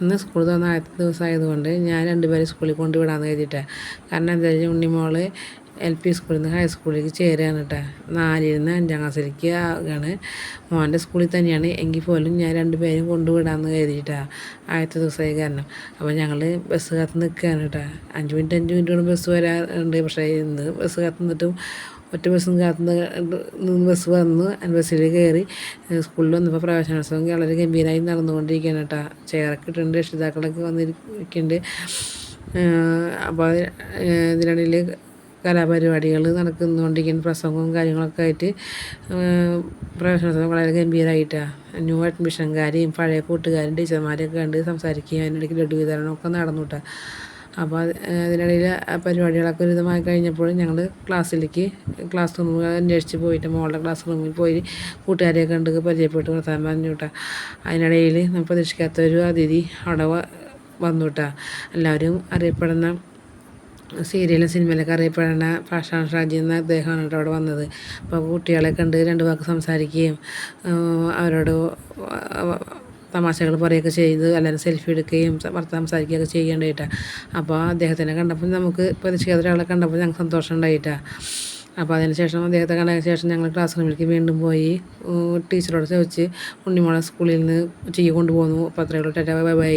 ഇന്ന് സ്കൂൾ തുറന്ന ആദ്യത്തെ ദിവസമായതുകൊണ്ട് ഞാൻ രണ്ടുപേരെ സ്കൂളിൽ കൊണ്ടുവിടാന്ന് കരുതിയിട്ടാണ് കാരണം എന്താ വെച്ചാൽ ഉണ്ണിമോൾ എൽ പി സ്കൂളിൽ നിന്ന് ഹൈസ്കൂളിലേക്ക് ചേരുകയാണ് കേട്ടോ. നാലിൽ നിന്ന് അഞ്ചാം ക്ലാസ്സിലേക്ക് ആകുകയാണ് മോന്റെ സ്കൂളിൽ തന്നെയാണ്. എങ്കിൽ പോലും ഞാൻ രണ്ടുപേരും കൊണ്ടുവിടാമെന്ന് കരുതിയിട്ടാണ് ആദ്യത്തെ ദിവസമായി കാരണം. അപ്പോൾ ഞങ്ങൾ ബസ് കാത്ത് നിൽക്കുകയാണ് കേട്ടോ. അഞ്ച് മിനിറ്റ് അഞ്ച് മിനിറ്റ് കൊണ്ട് ബസ് വരാറുണ്ട്. പക്ഷേ ഇന്ന് ബസ് കാത്ത് നിന്നിട്ടും ഒറ്റ ബസ്സും കാത്ത് നിന്ന് ബസ് വന്നു ബസ്സിൽ കയറി സ്കൂളിൽ വന്നപ്പോൾ പ്രവേശനോത്സവം വളരെ ഗംഭീരമായി നടന്നുകൊണ്ടിരിക്കുകയാണ് കേട്ടോ ചെയറൊക്കെ ഇട്ടിട്ടുണ്ട് രക്ഷിതാക്കളൊക്കെ വന്നിരിക്കുന്നുണ്ട്. അപ്പോൾ ഇതിനിടയിൽ കലാപരിപാടികൾ നടക്കുന്നുകൊണ്ടിരിക്കുന്ന പ്രസംഗവും കാര്യങ്ങളൊക്കെ ആയിട്ട്. പ്രവേശനോത്സവം വളരെ ഗംഭീരമായിട്ടാണ് ന്യൂ അഡ്മിഷൻകാരെയും പഴയ കൂട്ടുകാരും ടീച്ചർമാരെയൊക്കെ കണ്ട് സംസാരിക്കുകയും അതിനിടയ്ക്ക് ലഡു വിതരണമൊക്കെ നടന്നു കേട്ടോ അപ്പോൾ അതിനിടയിൽ പരിപാടികളൊക്കെ ഒരുവിധമായി കഴിഞ്ഞപ്പോൾ ഞങ്ങൾ ക്ലാസ്സിലേക്ക് ക്ലാസ് റൂമിൽ അന്വേഷിച്ച് പോയിട്ട് മോളുടെ ക്ലാസ് റൂമിൽ പോയി കൂട്ടുകാരെ കണ്ട് പരിചയപ്പെട്ട് വർത്താനം പറഞ്ഞു കേട്ടോ. അതിനിടയിൽ നമ്മൾ പ്രതീക്ഷിക്കാത്ത ഒരു അതിഥി അവിടെ വന്നു കേട്ടോ. എല്ലാവരും അറിയപ്പെടുന്ന സീരിയലും സിനിമയിലൊക്കെ അറിയപ്പെടുന്ന ഫാഷൻ ഷാജി എന്ന അദ്ദേഹമാണ് കേട്ടോ അവിടെ വന്നത്. അപ്പോൾ കുട്ടികളെ കണ്ട് രണ്ട് വാക്ക് സംസാരിക്കുകയും അവരോട് തമാശകൾ പറയുകയൊക്കെ ചെയ്ത് എല്ലാവരും സെൽഫി എടുക്കുകയും വർത്തമാനം സംസാരിക്കുകയൊക്കെ ചെയ്യേണ്ടതായിട്ടാണ് അപ്പോൾ അദ്ദേഹത്തിനെ കണ്ടപ്പോൾ നമുക്ക് പ്രതിഷേധ ഒരാളെ കണ്ടപ്പോൾ ഞങ്ങൾക്ക് സന്തോഷം ഉണ്ടായിട്ടാണ് അപ്പോൾ അതിന് ശേഷം അദ്ദേഹത്തെ കണ്ടതിന് ശേഷം ഞങ്ങൾ ക്ലാസ് റൂമിലേക്ക് വീണ്ടും പോയി. ടീച്ചറോട് ചോദിച്ച് ഉണ്ണിമോളെ സ്കൂളിൽ നിന്ന് ഉച്ചയ്ക്ക് കൊണ്ടുപോകുന്നു. അപ്പോൾ അത്രയുള്ള ടാറ്റ ബൈ ബൈ.